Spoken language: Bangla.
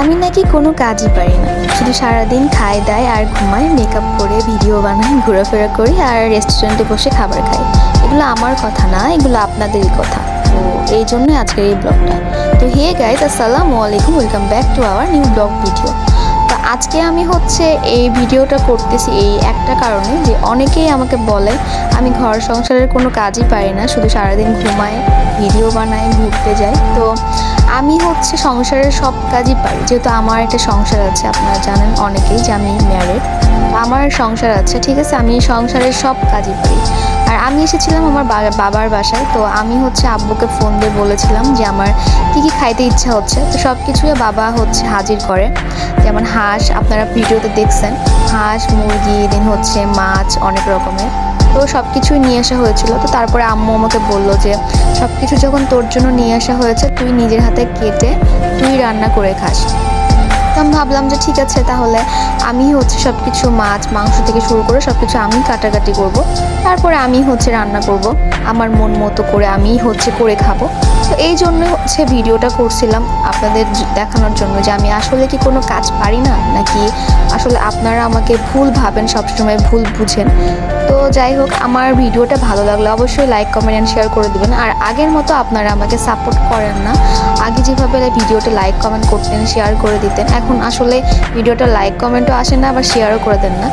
আমি নাকি কোনো কাজই পারি না। শুধু সারাদিন খাই, দাই আর ঘুমাই মেকআপ করে ভিডিও বানাই, ঘোরাফেরা করি আর রেস্টুরেন্টে বসে খাবার খাই। এগুলো আমার কথা না, এগুলো আপনাদেরই কথা। তো এই জন্যই আজকের এই ব্লগটা। তো হে গাইজ আসসালামু আলাইকুম welcome back to our new blog video তো আজকে আমি হচ্ছে এই ভিডিওটা করতেছি এই একটা কারণে যে অনেকেই আমাকে বলে, আমি ঘর সংসারের কোনো কাজই পারি না, শুধু সারাদিন ঘুমাই ভিডিও বানাই, ঘুরতে যাই। তো আমি হচ্ছে সংসারের সব কাজই পারি। যেহেতু আমার একটা সংসার আছে, আপনারা জানেন অনেকেই যে আমি ম্যারিড আমার সংসার আছে, ঠিক আছে? আমি সংসারের সব কাজই পারি। আর আমি এসেছিলাম আমার বাবার বাসায়, তো আমি হচ্ছে আব্বুকে ফোন দিয়ে বলেছিলাম যে আমার কী কী খাইতে ইচ্ছা হচ্ছে। তো সব কিছুই বাবা হচ্ছে হাজির করে। যেমন হাঁস, আপনারা ভিডিওতে দেখছেন। হাঁস, মুরগি দিন হচ্ছে মাছ, অনেক রকমের। তো সব কিছুই নিয়ে আসা হয়েছিল। তো তারপরে আম্মু আমাকে বলল যে সব কিছু যখন তোর জন্য নিয়ে আসা হয়েছে, তুই নিজের হাতে কেটে, তুই রান্না করে খাস। তো আমি ভাবলাম যে ঠিক আছে, তাহলে আমি হচ্ছে সব কিছু মাছ, মাংস থেকে শুরু করে সব কিছু আমি কাটাকাটি করব। তারপরে আমি হচ্ছে রান্না করব। আমার মন মতো করে আমি হচ্ছে করে খাব। তো এই জন্য হচ্ছে ভিডিওটা করছিলাম আপনাদের দেখানোর জন্য যে আমি আসলে কি কোনো কাজ পারি না? নাকি আসলে আপনারা আমাকে ভুল ভাবেন সবসময়, ভুল বুঝেন। তো যাই হোক, আমার ভিডিওটা ভালো লাগলে অবশ্যই লাইক কমেন্ট অ্যান্ড শেয়ার করে দেবেন। আর আগের মতো আপনারা আমাকে সাপোর্ট করেন না। আগে যেভাবে ভিডিওটা লাইক কমেন্ট করতেন শেয়ার করে দিতেন, এখন আসলে ভিডিওটা লাইক কমেন্টও আসে না, আবার শেয়ারও করে দেন না।